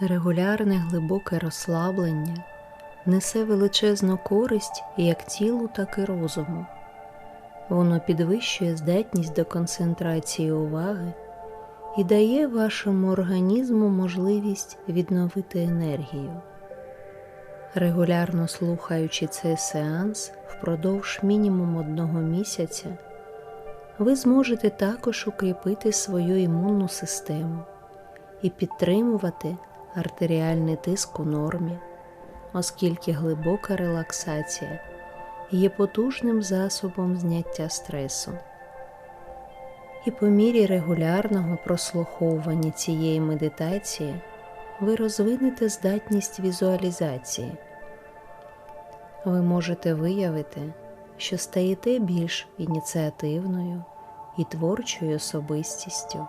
Регулярне глибоке розслаблення несе величезну користь як тілу, так і розуму. Воно підвищує здатність до концентрації уваги і дає вашому організму можливість відновити енергію. Регулярно слухаючи цей сеанс впродовж мінімум одного місяця, ви зможете також укріпити свою імунну систему і підтримувати артеріальний тиск у нормі, оскільки глибока релаксація є потужним засобом зняття стресу. І по мірі регулярного прослуховування цієї медитації ви розвинете здатність візуалізації. Ви можете виявити, що стаєте більш ініціативною і творчою особистістю.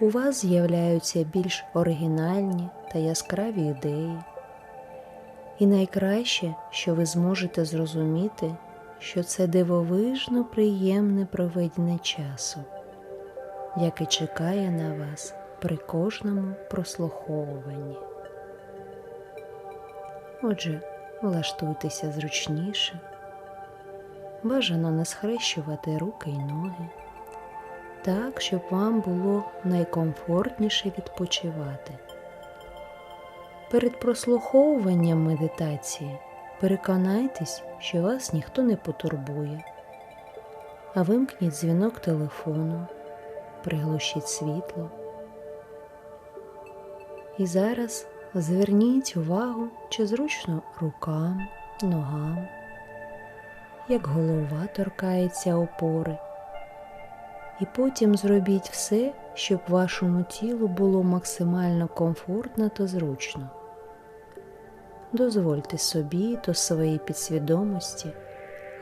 У вас з'являються більш оригінальні та яскраві ідеї. І найкраще, що ви зможете зрозуміти, що це дивовижно приємне проведення часу, яке чекає на вас при кожному прослуховуванні. Отже, влаштуйтеся зручніше, бажано не схрещувати руки й ноги, так, щоб вам було найкомфортніше відпочивати. Перед прослуховуванням медитації переконайтесь, що вас ніхто не потурбує, а вимкніть дзвінок телефону, приглушіть світло. І зараз зверніть увагу, чи зручно рукам, ногам, як голова торкається опори. І потім зробіть все, щоб вашому тілу було максимально комфортно та зручно. Дозвольте собі до своєї підсвідомості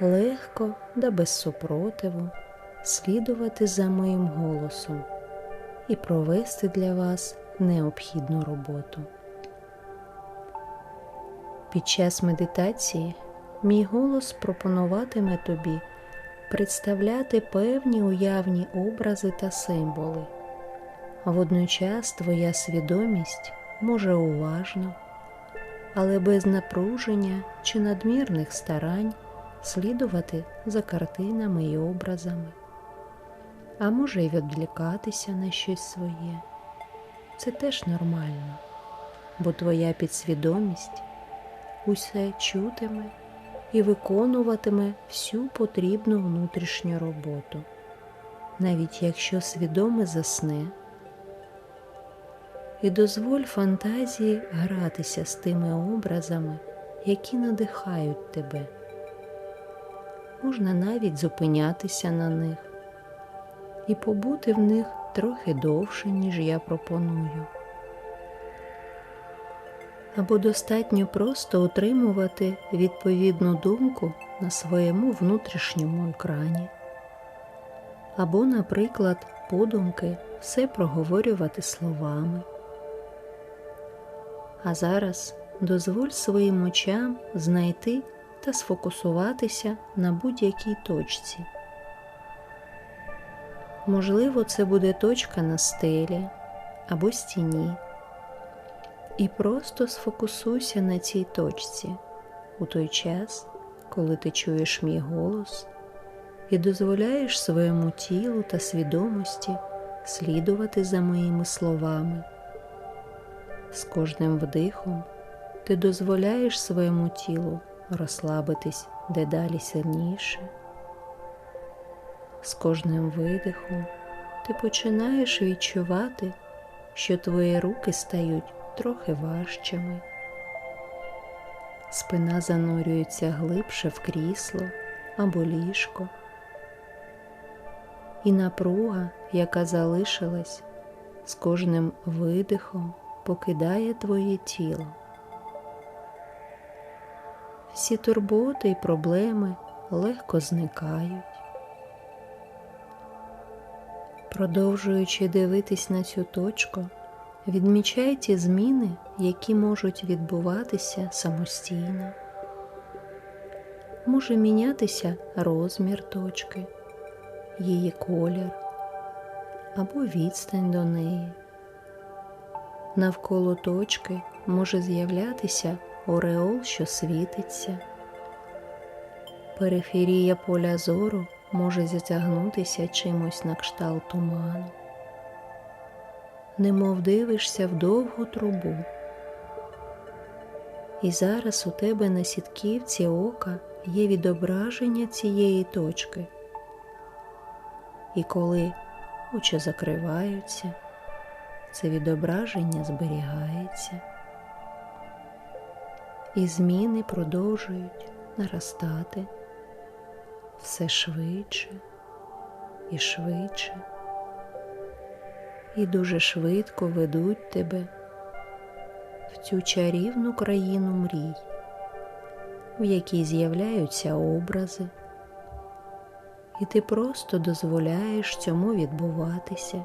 легко да без супротиву слідувати за моїм голосом і провести для вас необхідну роботу. Під час медитації мій голос пропонуватиме тобі представляти певні уявні образи та символи, водночас твоя свідомість може уважно, але без напруження чи надмірних старань слідувати за картинами і образами, а може й відвлікатися на щось своє. Це теж нормально, бо твоя підсвідомість усе чутиме і виконуватиме всю потрібну внутрішню роботу, навіть якщо свідоме засне, і дозволь фантазії гратися з тими образами, які надихають тебе. Можна навіть зупинятися на них і побути в них трохи довше, ніж я пропоную або достатньо просто утримувати відповідну думку на своєму внутрішньому екрані, або, наприклад, подумки все проговорювати словами. А зараз дозволь своїм очам знайти та сфокусуватися на будь-якій точці. Можливо, це буде точка на стелі або стіні. І просто сфокусуйся на цій точці у той час, коли ти чуєш мій голос і дозволяєш своєму тілу та свідомості слідувати за моїми словами. З кожним вдихом ти дозволяєш своєму тілу розслабитись дедалі сильніше. З кожним видихом ти починаєш відчувати, що твої руки стають трохи важчими. Спина занурюється глибше в крісло або ліжко, і напруга, яка залишилась, з кожним видихом покидає твоє тіло. Всі турботи і проблеми легко зникають. Продовжуючи дивитись на цю точку. Відмічай ті зміни, які можуть відбуватися самостійно. Може мінятися розмір точки, її колір або відстань до неї. Навколо точки може з'являтися ореол, що світиться. Периферія поля зору може затягнутися чимось на кшталт туману. Немов дивишся в довгу трубу. І зараз у тебе на сітківці ока є відображення цієї точки. І коли очі закриваються, це відображення зберігається, і зміни продовжують наростати все швидше і швидше, і дуже швидко ведуть тебе в цю чарівну країну мрій, в якій з'являються образи, і ти просто дозволяєш цьому відбуватися.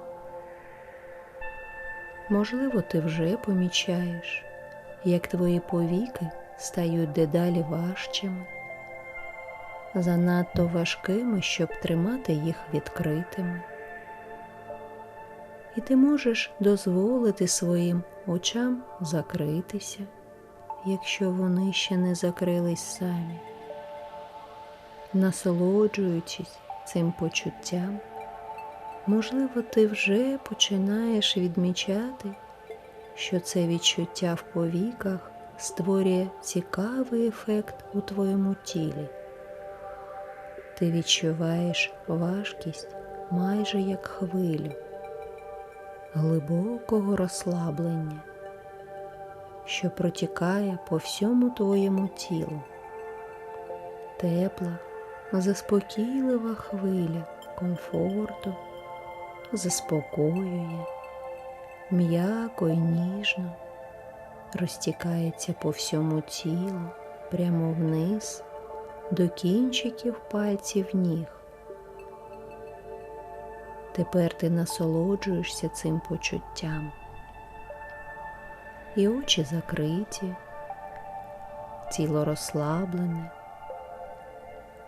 Можливо, ти вже помічаєш, як твої повіки стають дедалі важчими, занадто важкими, щоб тримати їх відкритими. І ти можеш дозволити своїм очам закритися, якщо вони ще не закрились самі, насолоджуючись цим почуттям. Можливо, ти вже починаєш відмічати, що це відчуття в повіках створює цікавий ефект у твоєму тілі. Ти відчуваєш важкість майже як хвилю, глибокого розслаблення, що протікає по всьому твоєму тілу. Тепла, заспокійлива хвиля комфорту заспокоює, м'яко і ніжно розтікається по всьому тілу прямо вниз до кінчиків пальців ніг. Тепер ти насолоджуєшся цим почуттям. І очі закриті, тіло розслаблене,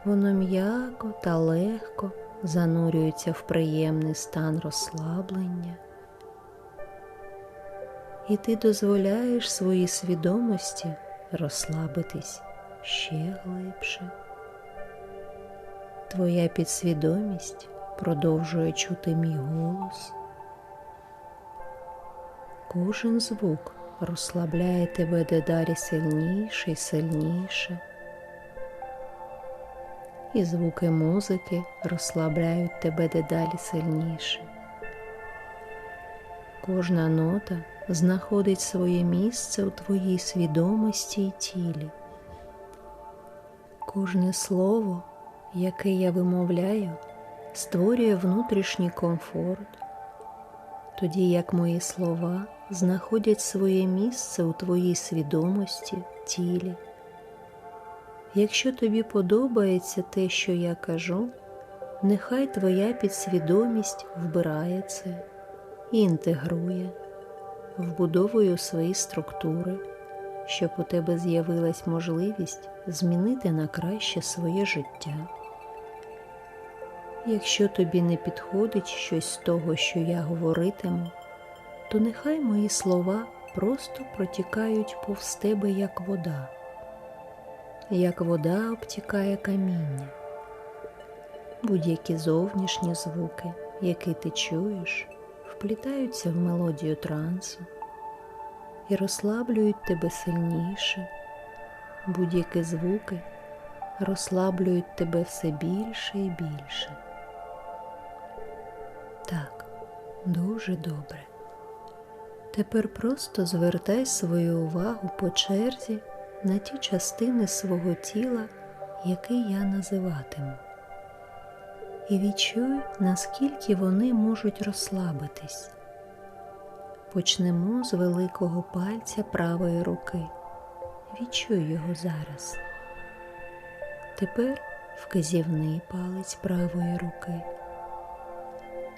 воно м'яко та легко занурюється в приємний стан розслаблення, і ти дозволяєш своїй свідомості розслабитись ще глибше. Твоя підсвідомість продовжує чути мій голос. Кожен звук розслабляє тебе дедалі сильніше і сильніше і звуки музики розслабляють тебе дедалі сильніше. Кожна нота знаходить своє місце у твоїй свідомості і тілі. Кожне слово, яке я вимовляю, створює внутрішній комфорт, тоді як мої слова знаходять своє місце у твоїй свідомості, тілі. Якщо тобі подобається те, що я кажу, нехай твоя підсвідомість вбирає це і інтегрує, вбудовує свої структури, щоб у тебе з'явилась можливість змінити на краще своє життя. Якщо тобі не підходить щось з того, що я говоритиму, то нехай мої слова просто протікають повз тебе як вода. Як вода обтікає каміння, будь-які зовнішні звуки, які ти чуєш, вплітаються в мелодію трансу і розслаблюють тебе сильніше, будь-які звуки розслаблюють тебе все більше і більше. Так, дуже добре. Тепер просто звертай свою увагу по черзі на ті частини свого тіла, які я називатиму, і відчуй, наскільки вони можуть розслабитись. Почнемо з великого пальця правої руки. Відчуй його зараз. Тепер вказівний палець правої руки,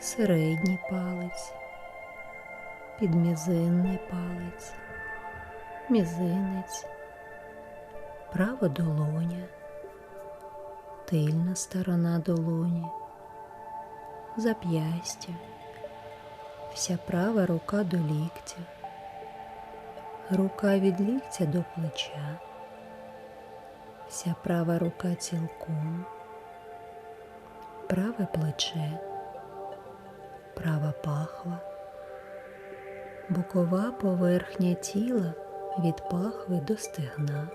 середній палець, підмізинний палець, мізинець. Права долоня, тильна сторона долоні, зап'ястя, вся права рука до ліктя, рука від ліктя до плеча, вся права рука цілком, праве плече, права пахва, бокова поверхня тіла від пахви до стегна,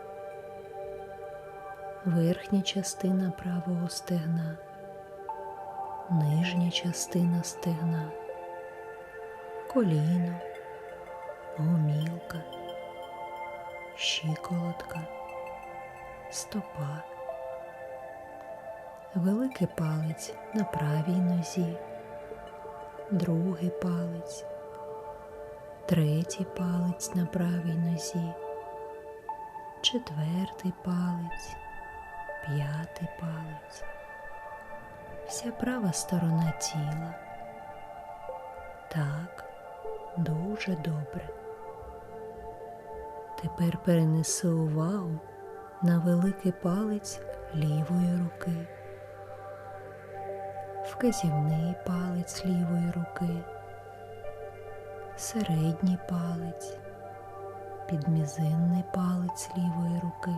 верхня частина правого стегна, нижня частина стегна, коліно, гомілка, щиколотка, стопа, великий палець на правій нозі, другий палець третій палець на правій нозі, четвертий палець, п'ятий палець, вся права сторона тіла. Так, дуже добре. Тепер перенеси увагу на великий палець лівої руки, вказівний палець лівої руки. Середній палець, підмізинний палець лівої руки,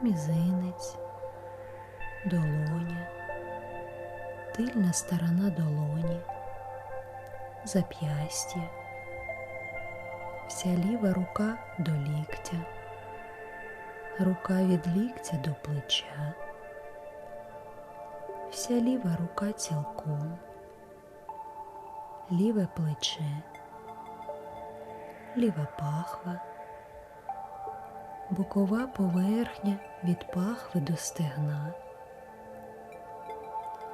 мізинець, долоня, тильна сторона долоні, зап'ястя, вся ліва рука до ліктя, рука від ліктя до плеча, вся ліва рука цілком. Ліве плече, ліва пахва, бокова поверхня від пахви до стегна,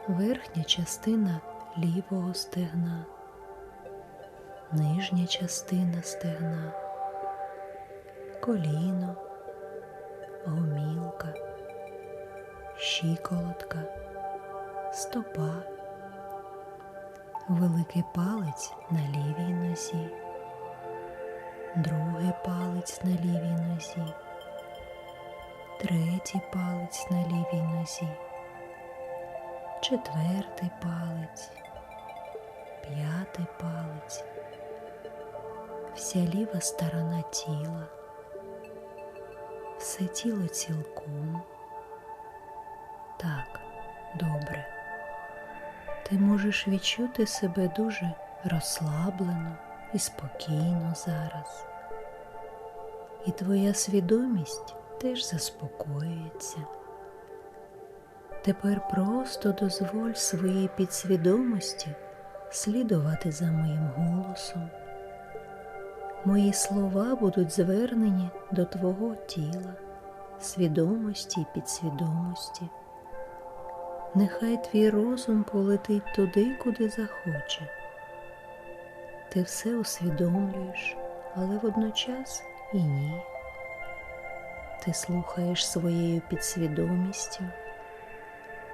верхня частина лівого стегна, нижня частина стегна, коліно, гомілка, щиколотка, стопа. Великий палець на лівій нозі, другий палець на лівій нозі, третій палець на лівій нозі, четвертий палець, п'ятий палець, вся ліва сторона тіла, все тіло цілком. Так, добре ти можеш відчути себе дуже розслаблено і спокійно зараз. І твоя свідомість теж заспокоюється. Тепер просто дозволь своїй підсвідомості слідувати за моїм голосом. Мої слова будуть звернені до твого тіла, свідомості і підсвідомості. Нехай твій розум полетить туди, куди захоче. Ти все усвідомлюєш, але водночас і ні. Ти слухаєш своєю підсвідомістю,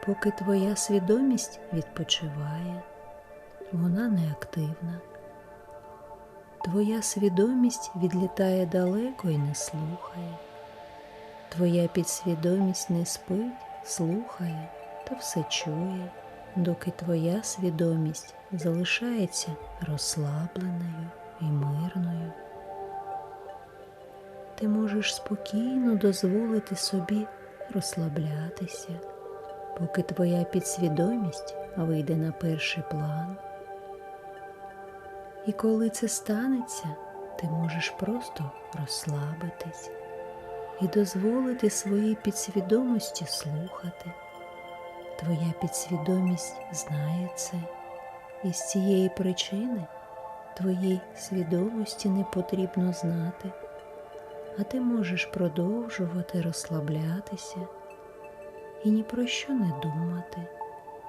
поки твоя свідомість відпочиває, вона неактивна. Твоя свідомість відлітає далеко і не слухає. Твоя підсвідомість не спить, слухає та все чує, доки твоя свідомість залишається розслабленою і мирною. Ти можеш спокійно дозволити собі розслаблятися, поки твоя підсвідомість вийде на перший план. І коли це станеться, ти можеш просто розслабитись і дозволити своїй підсвідомості слухати. Твоя підсвідомість знає це, і з цієї причини твоїй свідомості не потрібно знати, а ти можеш продовжувати розслаблятися і ні про що не думати,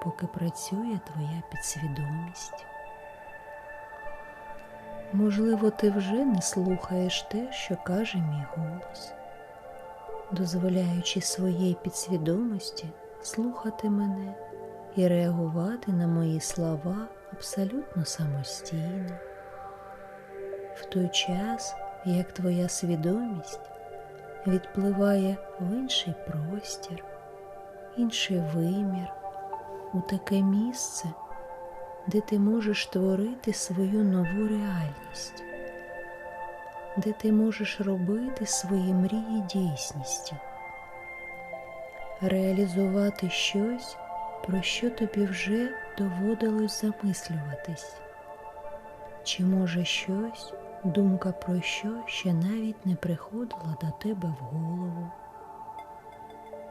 поки працює твоя підсвідомість. Можливо, ти вже не слухаєш те, що каже мій голос, дозволяючи своїй підсвідомості слухати мене і реагувати на мої слова абсолютно самостійно. В той час, як твоя свідомість відпливає в інший простір, інший вимір, у таке місце, де ти можеш творити свою нову реальність. де ти можеш робити свої мрії дійсністю, реалізувати щось, про що тобі вже доводилось замислюватись, чи може щось, думка про що ще навіть не приходила до тебе в голову,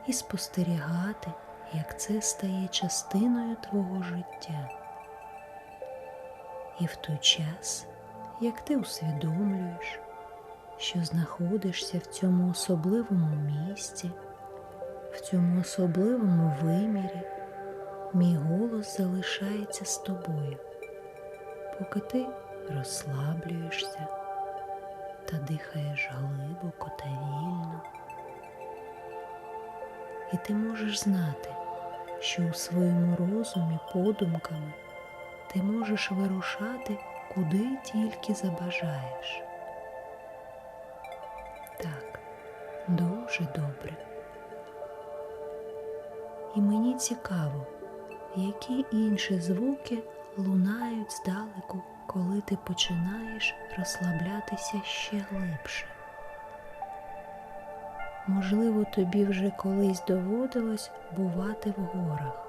і спостерігати, як це стає частиною твого життя. І в той час, як ти усвідомлюєш, що знаходишся в цьому особливому місці, в цьому особливому вимірі, мій голос залишається з тобою, поки ти розслаблюєшся та дихаєш глибоко та вільно. І ти можеш знати, що у своєму розумі подумками ти можеш вирушати куди тільки забажаєш. Так, дуже добре. І мені цікаво, які інші звуки лунають здалеку, коли ти починаєш розслаблятися ще глибше. Можливо, тобі вже колись доводилось бувати в горах.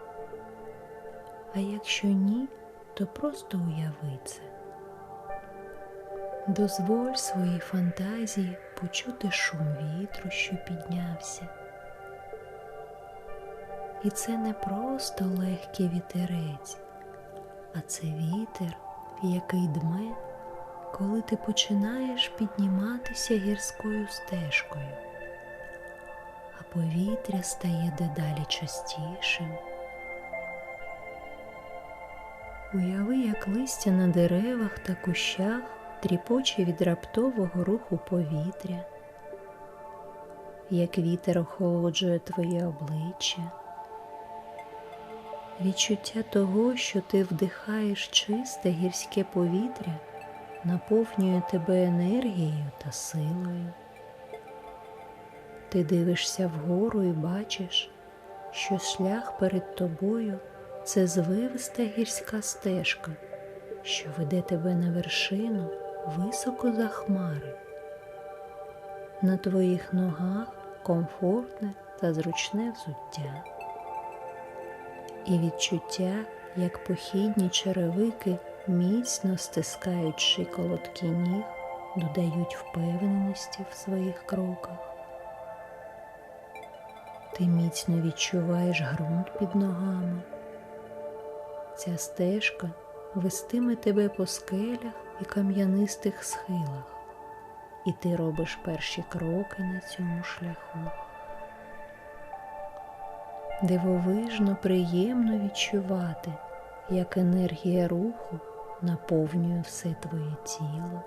А якщо ні, то просто уяви це. Дозволь своїй фантазії почути шум вітру, що піднявся. І це не просто легкий вітерець, а це вітер, який дме, коли ти починаєш підніматися гірською стежкою, а повітря стає дедалі частішим. Уяви, як листя на деревах та кущах тріпоче від раптового руху повітря, як вітер охолоджує твоє обличчя, відчуття того, що ти вдихаєш чисте гірське повітря, наповнює тебе енергією та силою. Ти дивишся вгору і бачиш, що шлях перед тобою це звивиста гірська стежка, що веде тебе на вершину високо за хмари. На твоїх ногах комфортне та зручне взуття. І відчуття, як похідні черевики міцно стискають шиколотки ніг, додають впевненості в своїх кроках. Ти міцно відчуваєш ґрунт під ногами. Ця стежка вестиме тебе по скелях і кам'янистих схилах, і ти робиш перші кроки на цьому шляху. Дивовижно приємно відчувати, як енергія руху наповнює все твоє тіло,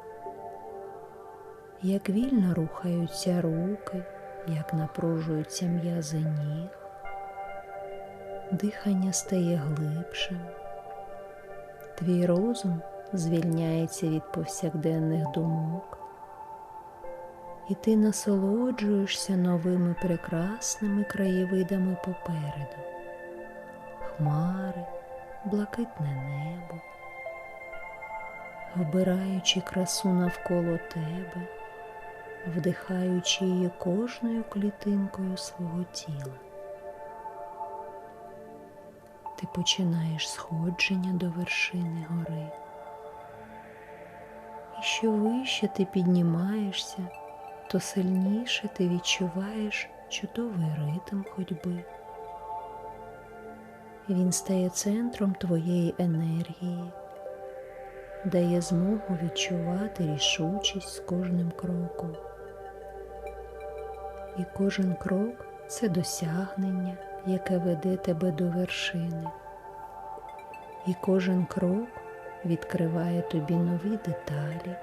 як вільно рухаються руки, як напружуються м'язи ніг, дихання стає глибшим, твій розум звільняється від повсякденних думок, і ти насолоджуєшся новими прекрасними краєвидами попереду, хмари, блакитне небо, вбираючи красу навколо тебе, вдихаючи її кожною клітинкою свого тіла. Ти починаєш сходження до вершини гори. І що вище ти піднімаєшся, то сильніше ти відчуваєш чудовий ритм ходьби. Він стає центром твоєї енергії, дає змогу відчувати рішучість з кожним кроком. І кожен крок це досягнення, яке веде тебе до вершини. І кожен крок відкриває тобі нові деталі,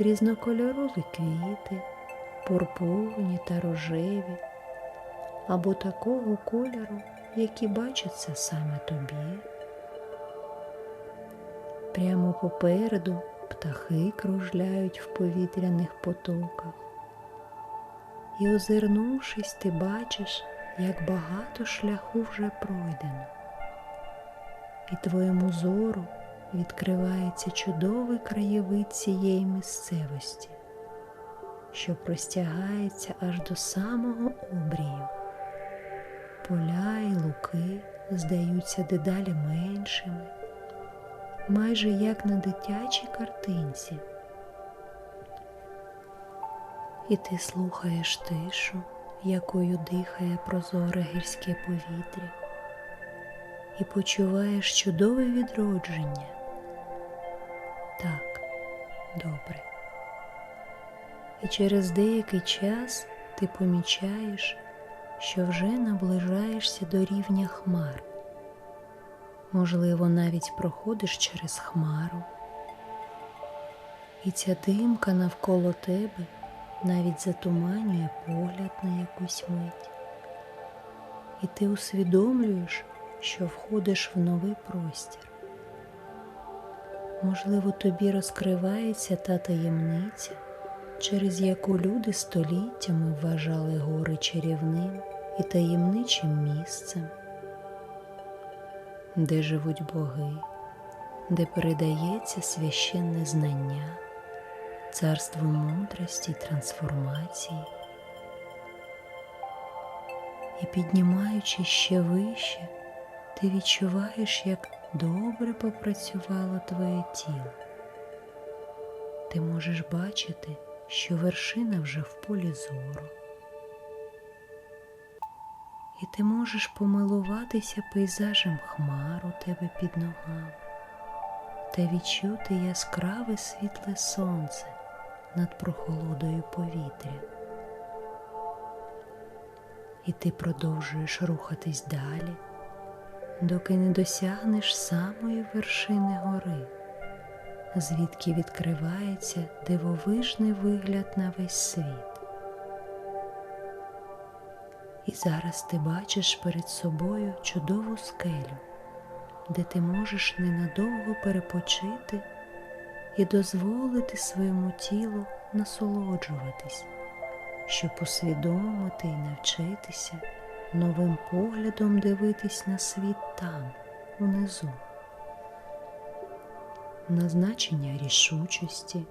різнокольорові квіти, пурпурні та рожеві, або такого кольору, які бачаться саме тобі. Прямо попереду птахи кружляють в повітряних потоках. І, озирнувшись, ти бачиш, як багато шляху вже пройдено і твоєму зору відкривається чудовий краєвид цієї місцевості, що простягається аж до самого обрію. Поля і луки здаються дедалі меншими, майже як на дитячій картинці. І ти слухаєш тишу, якою дихає прозоре гірське повітря, і почуваєш чудове відродження. Так, добре. І через деякий час ти помічаєш, що вже наближаєшся до рівня хмар. Можливо, навіть проходиш через хмару, і ця димка навколо тебе навіть затуманює погляд на якусь мить, і ти усвідомлюєш, що входиш в новий простір. Можливо, тобі розкривається та таємниця, через яку люди століттями вважали гори чарівним і таємничим місцем, де живуть боги, де передається священне знання, царство мудрості трансформації. І піднімаючи ще вище, ти відчуваєш, як добре попрацювало твоє тіло. Ти можеш бачити, що вершина вже в полі зору. І ти можеш помилуватися пейзажем хмар у тебе під ногами та відчути яскраве світле сонце над прохолодою повітря. І ти продовжуєш рухатись далі, доки не досягнеш самої вершини гори, звідки відкривається дивовижний вигляд на весь світ. І зараз ти бачиш перед собою чудову скелю, де ти можеш ненадовго перепочити і дозволити своєму тілу насолоджуватись, щоб усвідомити і навчитися новим поглядом дивитись на світ там, унизу, на значення рішучості.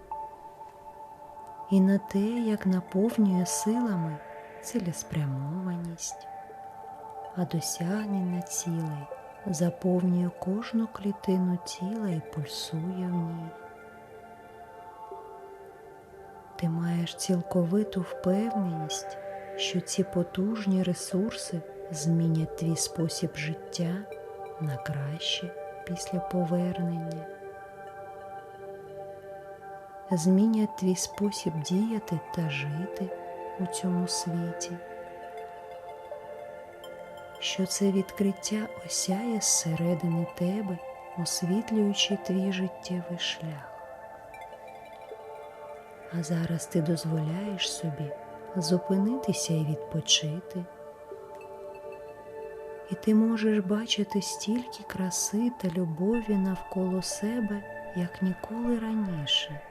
І на те, як наповнює силами цілеспрямованість, а досягнення цілей заповнює кожну клітину тіла і пульсує в ній. Ти маєш цілковиту впевненість, що ці потужні ресурси змінять твій спосіб життя на краще після повернення, змінять твій спосіб діяти та жити у цьому світі, що це відкриття осяє зсередини тебе, освітлюючи твій життєвий шлях. А зараз ти дозволяєш собі зупинитися і відпочити. І ти можеш бачити стільки краси та любові навколо себе, як ніколи раніше.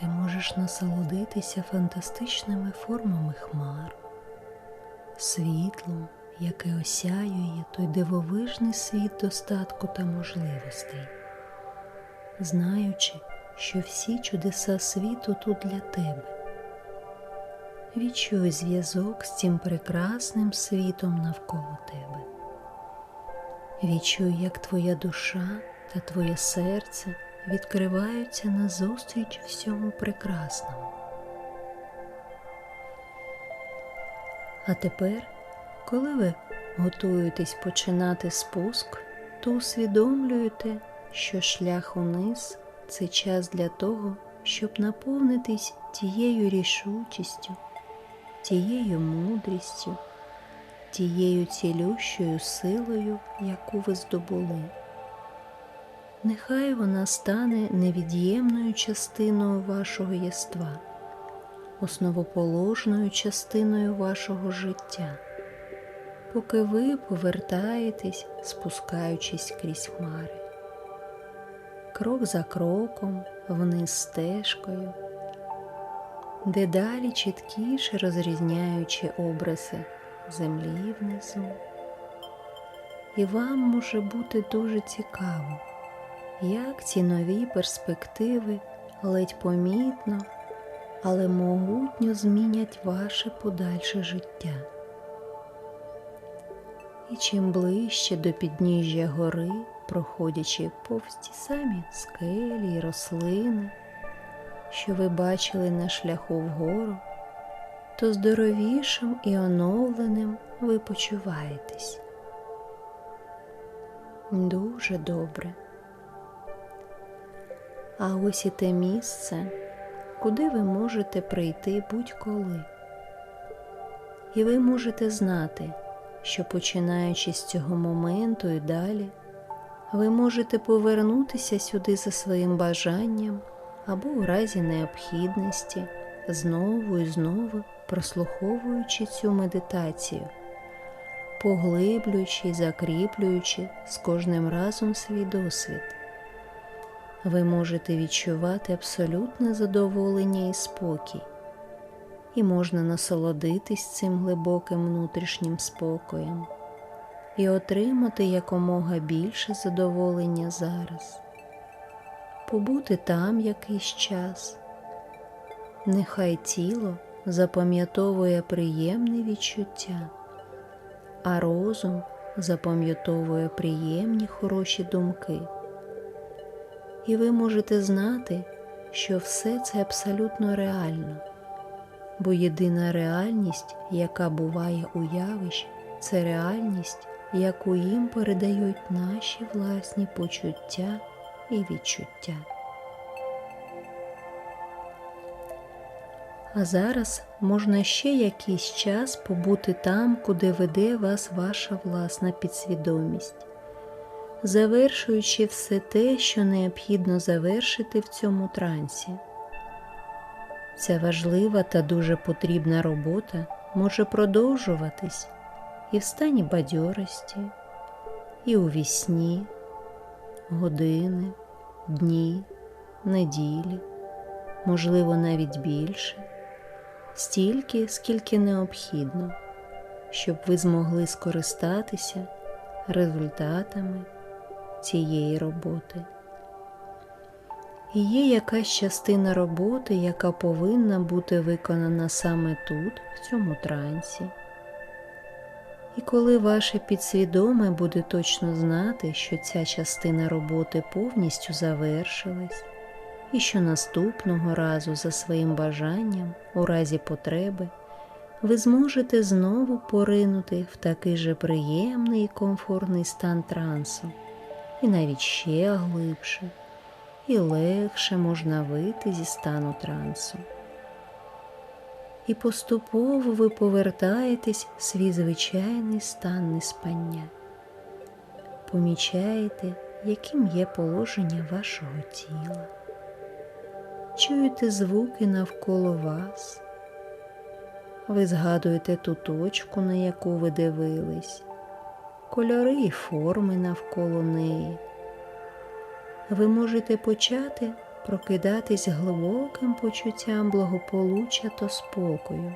Ти можеш насолодитися фантастичними формами хмар, світлом, яке осяює той дивовижний світ достатку та можливостей, знаючи, що всі чудеса світу тут для тебе. Відчуй зв'язок з цим прекрасним світом навколо тебе. Відчуй, як твоя душа та твоє серце відкриваються назустріч всьому прекрасному. А тепер, коли ви готуєтесь починати спуск, то усвідомлюєте, що шлях униз це час для того, щоб наповнитись тією рішучістю, тією мудрістю, тією цілющою силою, яку ви здобули. Нехай вона стане невід'ємною частиною вашого єства, основоположною частиною вашого життя, поки ви повертаєтесь, спускаючись крізь хмари крок за кроком, вниз стежкою, дедалі чіткіше розрізняючи образи землі внизу і вам може бути дуже цікаво, як ці нові перспективи ледь помітно, але могутньо змінять ваше подальше життя. І чим ближче до підніжжя гори, проходячи повз ті самі скелі й рослини, що ви бачили на шляху вгору, то здоровішим і оновленим ви почуваєтесь. Дуже добре. А ось і те місце, куди ви можете прийти будь-коли. І ви можете знати, що починаючи з цього моменту і далі, ви можете повернутися сюди за своїм бажанням або у разі необхідності, знову і знову прослуховуючи цю медитацію, поглиблюючи і закріплюючи з кожним разом свій досвід. Ви можете відчувати абсолютне задоволення і спокій, і можна насолодитись цим глибоким внутрішнім спокоєм і отримати якомога більше задоволення зараз, побути там якийсь час, нехай тіло запам'ятовує приємне відчуття, а розум запам'ятовує приємні хороші думки. І ви можете знати, що все це абсолютно реально, бо єдина реальність, яка буває у явищ, це реальність, яку їм передають наші власні почуття і відчуття. А зараз можна ще якийсь час побути там, куди веде вас ваша власна підсвідомість, завершуючи все те, що необхідно завершити в цьому трансі. Ця важлива та дуже потрібна робота може продовжуватись і в стані бадьорості, і у вісні, години, дні, неділі, можливо, навіть більше стільки, скільки необхідно, щоб ви змогли скористатися результатами цієї роботи. І є якась частина роботи, яка повинна бути виконана саме тут, в цьому трансі. І коли ваше підсвідоме буде точно знати, що ця частина роботи повністю завершилась, і що наступного разу за своїм бажанням, у разі потреби, ви зможете знову поринути в такий же приємний і комфортний стан трансу, і навіть ще глибше, і легше можна вийти зі стану трансу. І поступово ви повертаєтесь в свій звичайний стан неспання. Помічаєте, яким є положення вашого тіла чуєте звуки навколо вас. Ви згадуєте ту точку, на яку ви дивились, кольори і форми навколо неї. Ви можете почати прокидатись глибоким почуттям благополуччя та спокою,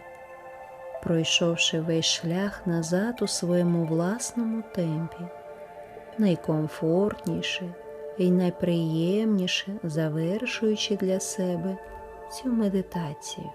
пройшовши весь шлях назад у своєму власному темпі, найкомфортніше і найприємніше завершуючи для себе цю медитацію.